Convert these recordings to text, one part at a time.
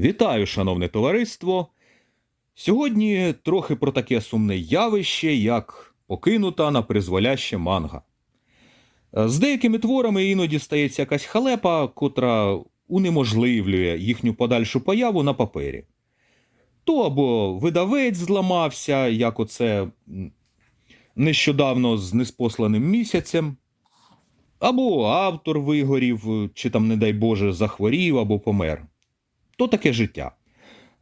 Вітаю, шановне товариство. Сьогодні трохи про таке сумне явище, як покинута на призволяще манга. З деякими творами іноді стається якась халепа, котра унеможливлює їхню подальшу появу на папері. То або видавець зламався, як оце нещодавно з неспосланим місяцем, або автор вигорів, чи там, не дай Боже, захворів або помер то таке життя.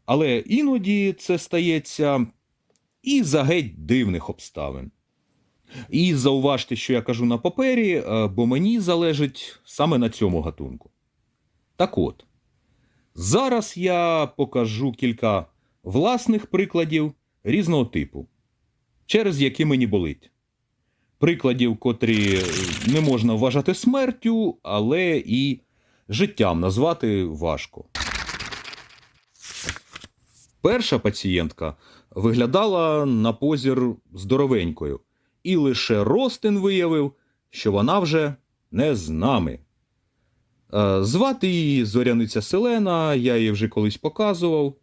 Але іноді це стається і за геть дивних обставин. І зауважте, що я кажу на папері, е, бо мені залежить саме на цьому гатунку. Так от, зараз я покажу кілька власних прикладів різного типу, через які мені болить. Прикладів, котрі не можна вважати смертю, але і життям назвати важко. Перша пацієнтка виглядала на позір здоровенькою, і лише Ростин виявив, що вона вже не з нами. Е, Звати її Зоряниця Селена, я її вже колись показував.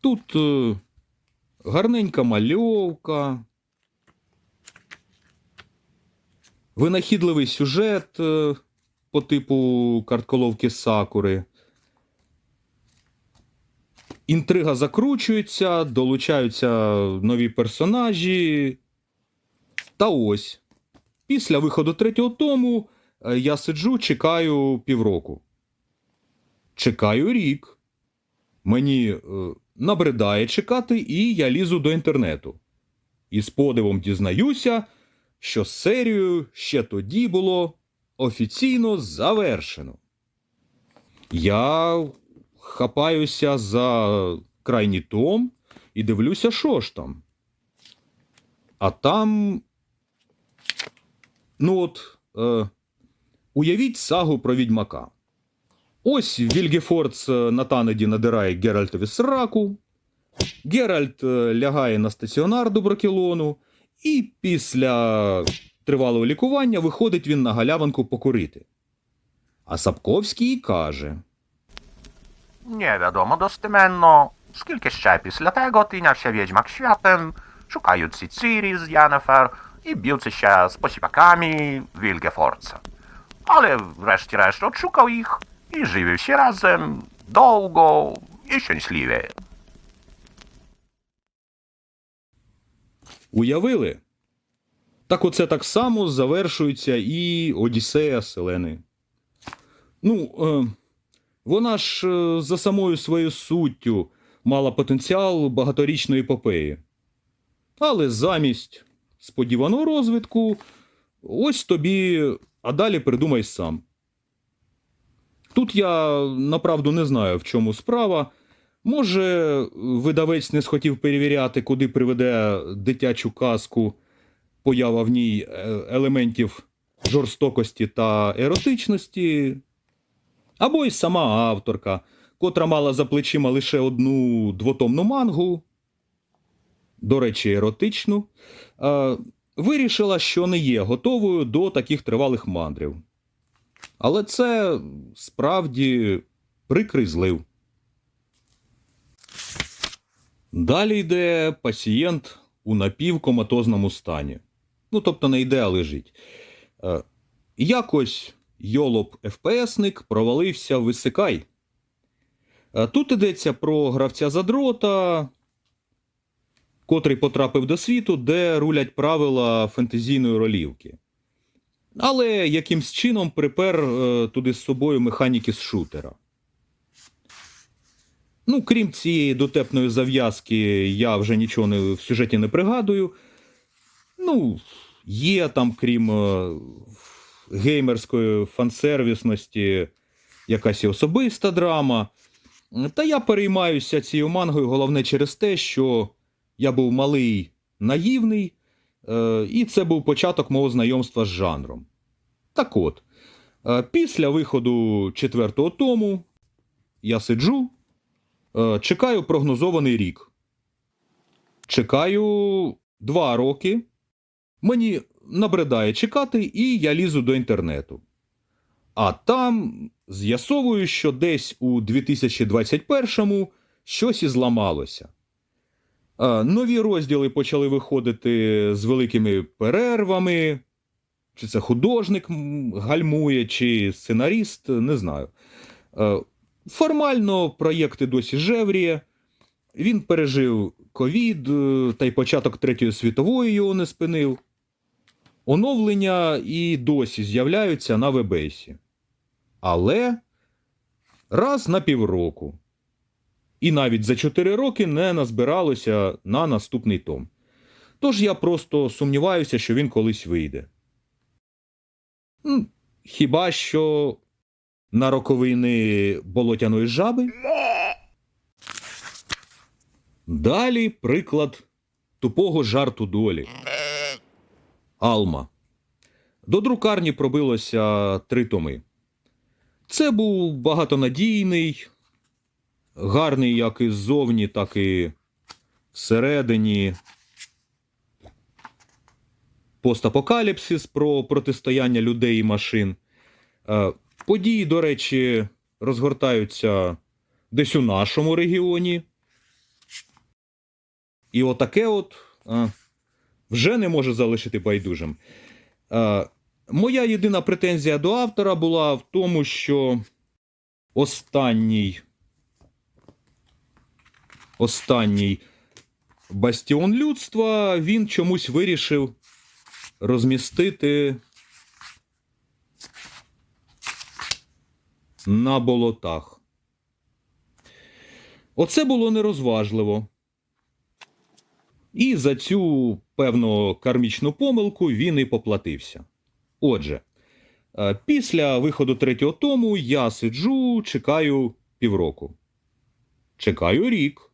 Тут е, гарненька мальовка, винахідливий сюжет е, по типу картколовки Сакури. Інтрига закручується, долучаються нові персонажі. Та ось. Після виходу третього тому е, я сиджу, чекаю півроку. Чекаю рік. Мені е, набридає чекати, і я лізу до інтернету. І з подивом дізнаюся, що серію ще тоді було офіційно завершено. Я хапаюся за крайній том і дивлюся, що ж там. А там. Ну от, е, уявіть сагу про відьмака. Ось Вільгефордс е, на танеді надирає Геральтові сраку. Геральт е, лягає на стаціонар до Брокелону, і після тривалого лікування виходить він на галявинку покурити. А Сапковський каже. Nie wiadomo dostemенно, скільки ще після tego тинявся відьмак światem, szukając Ciri z Yennefer i bijący się z posipakami Wilgefortza. Ale wreszcie-решт odszukał ich i żywił się razem długo i szczęśliwie. Уявили? Так оце так само завершується і Одіссея Селени. Ну, е, вона ж е, за самою своєю суттю мала потенціал багаторічної епопеї. Але замість сподіваного розвитку, ось тобі, а далі придумай сам. Тут я направду не знаю, в чому справа. Може, видавець не схотів перевіряти, куди приведе дитячу казку поява в ній е, елементів жорстокості та еротичності, або й сама авторка, котра мала за плечима лише одну двотомну мангу, до речі, еротичну, вирішила, що не є готовою до таких тривалих мандрів. Але це справді прикрий злив. Далі йде пацієнт у напівкоматозному стані. Ну, тобто не йде, а лежить. Е, якось йолоп ФПСник провалився в Ісикай. Е, Тут йдеться про гравця задрота, котрий потрапив до світу, де рулять правила фентезійної ролівки. Але якимсь чином припер е, туди з собою механіки з шутера. Ну, крім цієї дотепної зав'язки, я вже нічого не, в сюжеті не пригадую. Ну, є там, крім е, геймерської фансервісності, якась і особиста драма. Та я переймаюся цією мангою, головне через те, що я був малий наївний, е, і це був початок мого знайомства з жанром. Так от, е, після виходу четвертого тому я сиджу. Е, Чекаю прогнозований рік. Чекаю два роки. Мені набридає чекати, і я лізу до інтернету. А там з'ясовую, що десь у 2021-му щось і зламалося. Нові розділи почали виходити з великими перервами. Чи це художник гальмує, чи сценаріст, не знаю. Формально проєкти досі жевріє. Він пережив ковід, е, та й початок Третьої світової його не спинив. Оновлення і досі з'являються на вебейсі. Але раз на півроку. І навіть за 4 роки не назбиралося на наступний том. Тож я просто сумніваюся, що він колись вийде. Хіба що на роковини болотяної жаби? Далі приклад тупого жарту долі. Алма. До друкарні пробилося три томи. Це був багатонадійний, гарний як і ззовні, так і всередині. Постапокаліпсис про протистояння людей і машин. Е, Події, до речі, розгортаються десь у нашому регіоні. І отаке от а, вже не може залишити байдужим. А, моя єдина претензія до автора була в тому, що останній, останній бастіон людства він чомусь вирішив розмістити на болотах. Оце було нерозважливо. І за цю певну кармічну помилку він і поплатився. Отже, е, після виходу третього тому я сиджу, чекаю півроку. Чекаю рік.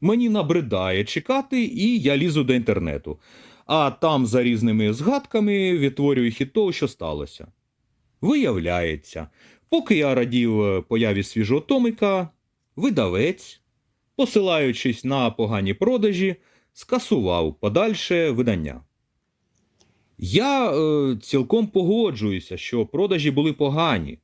Мені набридає чекати, і я лізу до інтернету. А там за різними згадками відтворюю хід того, що сталося. Виявляється, поки я радів е, появі свіжого томика, видавець посилаючись на погані продажі, скасував подальше видання. Я е, цілком погоджуюся, що продажі були погані.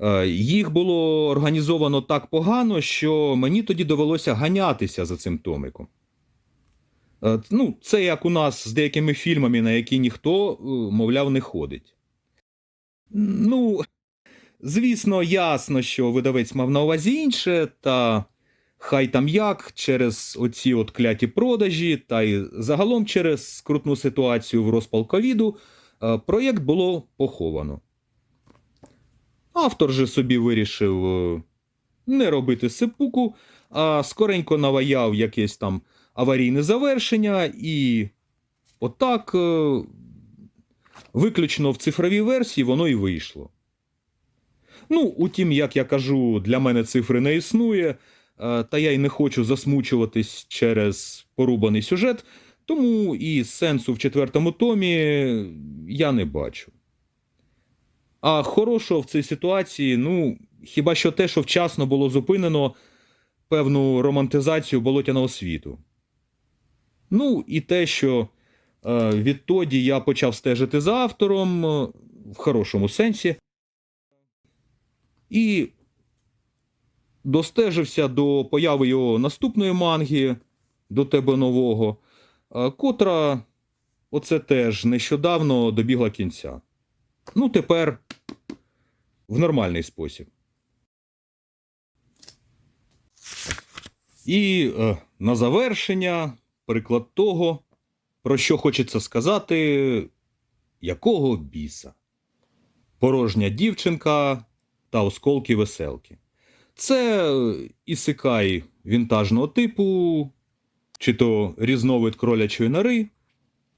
Е, їх було організовано так погано, що мені тоді довелося ганятися за цим томиком. Е, ну, це як у нас з деякими фільмами, на які ніхто, е, мовляв, не ходить. Ну, звісно, ясно, що видавець мав на увазі інше, та хай там як через оці от кляті продажі, та й загалом через скрутну ситуацію в розпал ковіду, е, проєкт було поховано. Автор же собі вирішив е, не робити сипуку, а скоренько наваяв якесь там аварійне завершення, і отак, е, виключно в цифровій версії, воно і вийшло. Ну, утім, як я кажу, для мене цифри не існує, та я й не хочу засмучуватись через порубаний сюжет, тому і сенсу в четвертому томі я не бачу. А хорошого в цій ситуації, ну, хіба що те, що вчасно було зупинено певну романтизацію болотяного світу. Ну, і те, що е, відтоді я почав стежити за автором е, в хорошому сенсі. І достежився до появи його наступної манги до тебе нового, котра оце теж нещодавно добігла кінця. Ну, тепер в нормальний спосіб. І е, на завершення приклад того, про що хочеться сказати, якого біса. Порожня дівчинка та осколки веселки. Це ісикай вінтажного типу, чи то різновид кролячої нори.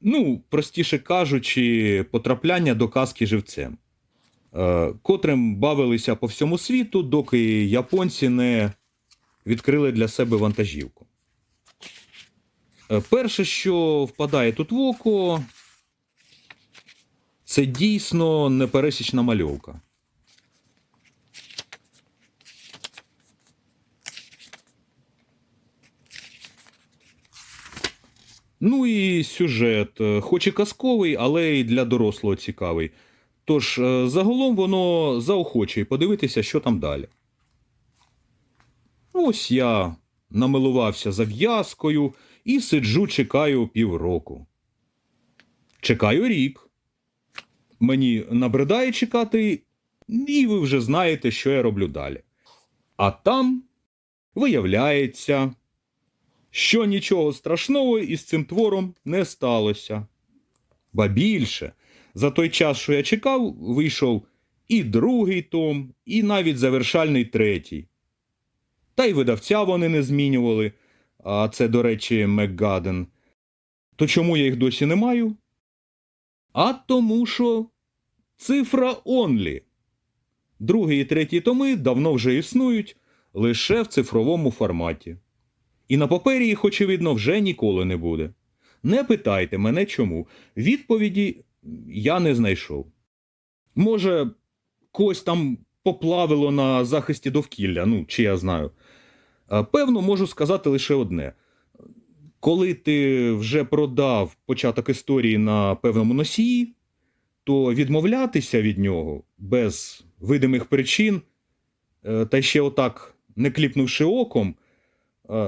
Ну, простіше кажучи, потрапляння до казки живцем, е, котрим бавилися по всьому світу, доки японці не відкрили для себе вантажівку. Е, Перше, що впадає тут в око, це дійсно непересічна мальовка. Ну і сюжет, е, хоч і казковий, але й для дорослого цікавий. Тож, е, загалом воно заохочує подивитися, що там далі. Ось я намилувався зав'язкою і сиджу, чекаю півроку. Чекаю рік. Мені набридає чекати, і ви вже знаєте, що я роблю далі. А там виявляється, що нічого страшного із цим твором не сталося. Ба більше, за той час, що я чекав, вийшов і другий том, і навіть завершальний третій. Та й видавця вони не змінювали, а це, до речі, Макгаден. То чому я їх досі не маю? А тому, що цифра онлі. Другий і третій томи давно вже існують лише в цифровому форматі. І на папері їх, очевидно, вже ніколи не буде. Не питайте мене чому. Відповіді я не знайшов. Може, когось там поплавило на захисті довкілля, ну, чи я знаю. Певно, можу сказати лише одне. Коли ти вже продав початок історії на певному носії, то відмовлятися від нього без видимих причин, е, та ще отак не кліпнувши оком,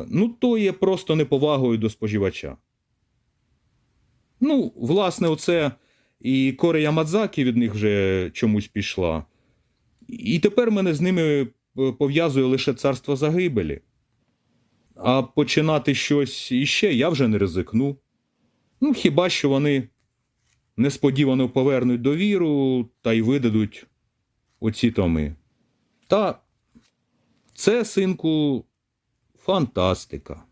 ну, то є просто неповагою до споживача. Ну, власне, оце і Коре Ямадзакі від них вже чомусь пішла. І тепер мене з ними е, пов'язує лише царство загибелі. А починати щось іще я вже не ризикну. Ну, хіба що вони несподівано повернуть довіру та й видадуть оці томи. Та це, синку, фантастика.